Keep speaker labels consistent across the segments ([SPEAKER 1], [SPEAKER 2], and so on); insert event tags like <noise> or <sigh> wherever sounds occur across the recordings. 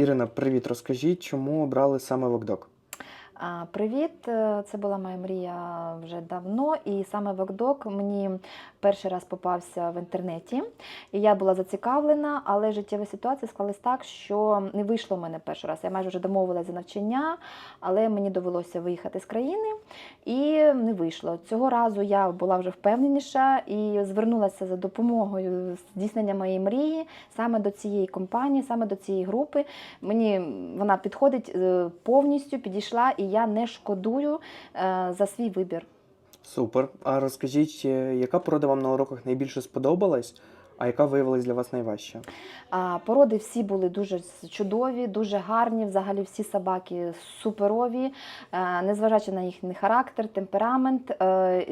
[SPEAKER 1] Ірина, привіт, розкажіть, чому обрали саме Вокдок?
[SPEAKER 2] Привіт, Е, це була моя мрія вже давно, і саме Вокдок мені перший раз попався в інтернеті. І я була зацікавлена, але життєва ситуація склалась так, що не вийшло в мене перший раз. Я майже вже домовилася за навчання, але мені довелося виїхати з країни і не вийшло. Цього разу я була вже впевненіша і звернулася за допомогою здійснення моєї мрії саме до цієї компанії, саме до цієї групи. Мені вона підходить е, повністю, підійшла, і я не шкодую е, за свій вибір.
[SPEAKER 1] Супер. А розкажіть, е, яка порода вам на уроках найбільше сподобалась, а яка виявилась для вас найважча?
[SPEAKER 2] А породи всі були дуже чудові, дуже гарні. Взагалі всі собаки суперові, е, незважаючи на їхній характер, темперамент.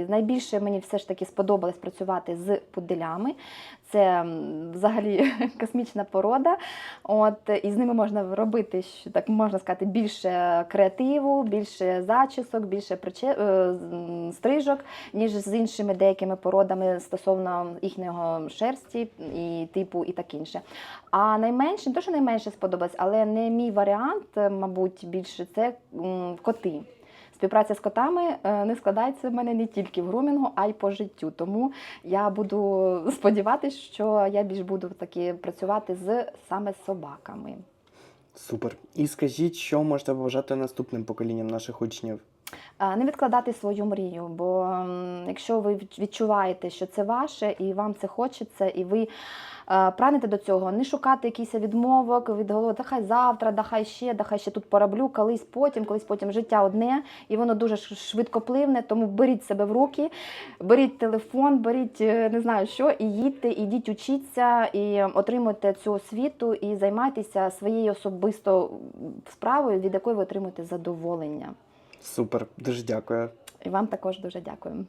[SPEAKER 2] Найбільше мені все ж таки сподобалось працювати з пуделями. Це взагалі <laughs> космічна порода. От, і з ними можна робити, так можна сказати, більше креативу, більше зачісок, більше приче... е, стрижок, ніж з іншими деякими породами стосовно їхнього шерсті і типу, і так інше. А найменше, не то, що найменше сподобалось, але не мій варіант, мабуть, більше це коти. Співпраця з котами е, не складається в мене не тільки в грумінгу, а й по життю. Тому я буду <laughs> сподіватися, що я більш буду таки працювати з саме собаками.
[SPEAKER 1] Супер. І скажіть, що можете побажати наступним поколінням наших учнів?
[SPEAKER 2] А, Не відкладати свою мрію, бо якщо ви від- відчуваєте, що це ваше, і вам це хочеться, і ви е, прагнете до цього, не шукати якийсь відмовок від голови, да хай завтра, да хай ще, да хай ще тут пороблю, колись потім, колись потім життя одне, і воно дуже швидкопливне, тому беріть себе в руки, беріть телефон, беріть е, не знаю що, і їдьте, ідіть учіться, і отримуйте цю освіту, і займайтеся своєю особисто справою, від якої ви отримуєте задоволення.
[SPEAKER 1] Супер, дуже дякую.
[SPEAKER 2] І вам також дуже дякую.